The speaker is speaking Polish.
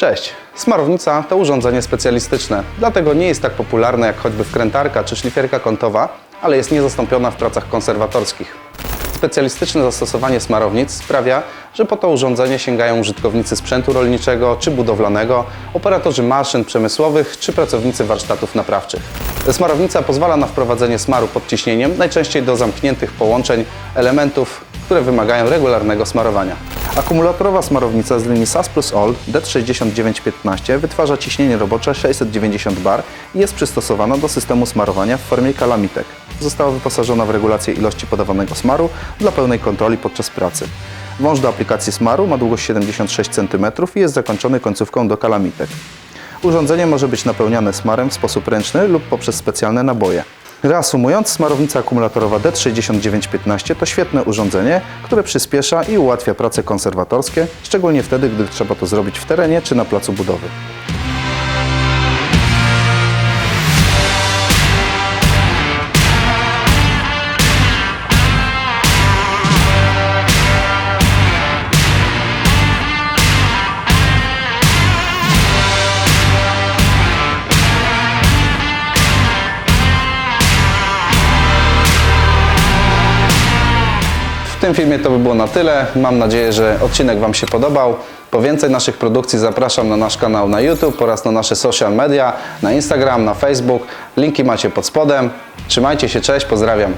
Cześć! Smarownica to urządzenie specjalistyczne, dlatego nie jest tak popularne jak choćby wkrętarka czy szlifierka kątowa, ale jest niezastąpiona w pracach konserwatorskich. Specjalistyczne zastosowanie smarownic sprawia, że po to urządzenie sięgają użytkownicy sprzętu rolniczego czy budowlanego, operatorzy maszyn przemysłowych czy pracownicy warsztatów naprawczych. Smarownica pozwala na wprowadzenie smaru pod ciśnieniem, najczęściej do zamkniętych połączeń elementów, które wymagają regularnego smarowania. Akumulatorowa smarownica z linii SAS plus OL DET6915 wytwarza ciśnienie robocze 690 bar i jest przystosowana do systemu smarowania w formie kalamitek. Została wyposażona w regulację ilości podawanego smaru dla pełnej kontroli podczas pracy. Wąż do aplikacji smaru ma długość 76 cm i jest zakończony końcówką do kalamitek. Urządzenie może być napełniane smarem w sposób ręczny lub poprzez specjalne naboje. Reasumując, smarownica akumulatorowa DET6915 to świetne urządzenie, które przyspiesza i ułatwia prace konserwatorskie, szczególnie wtedy, gdy trzeba to zrobić w terenie czy na placu budowy. W tym filmie to by było na tyle. Mam nadzieję, że odcinek Wam się podobał. Po więcej naszych produkcji zapraszam na nasz kanał na YouTube oraz na nasze social media, na Instagram, na Facebook. Linki macie pod spodem. Trzymajcie się, cześć, pozdrawiam.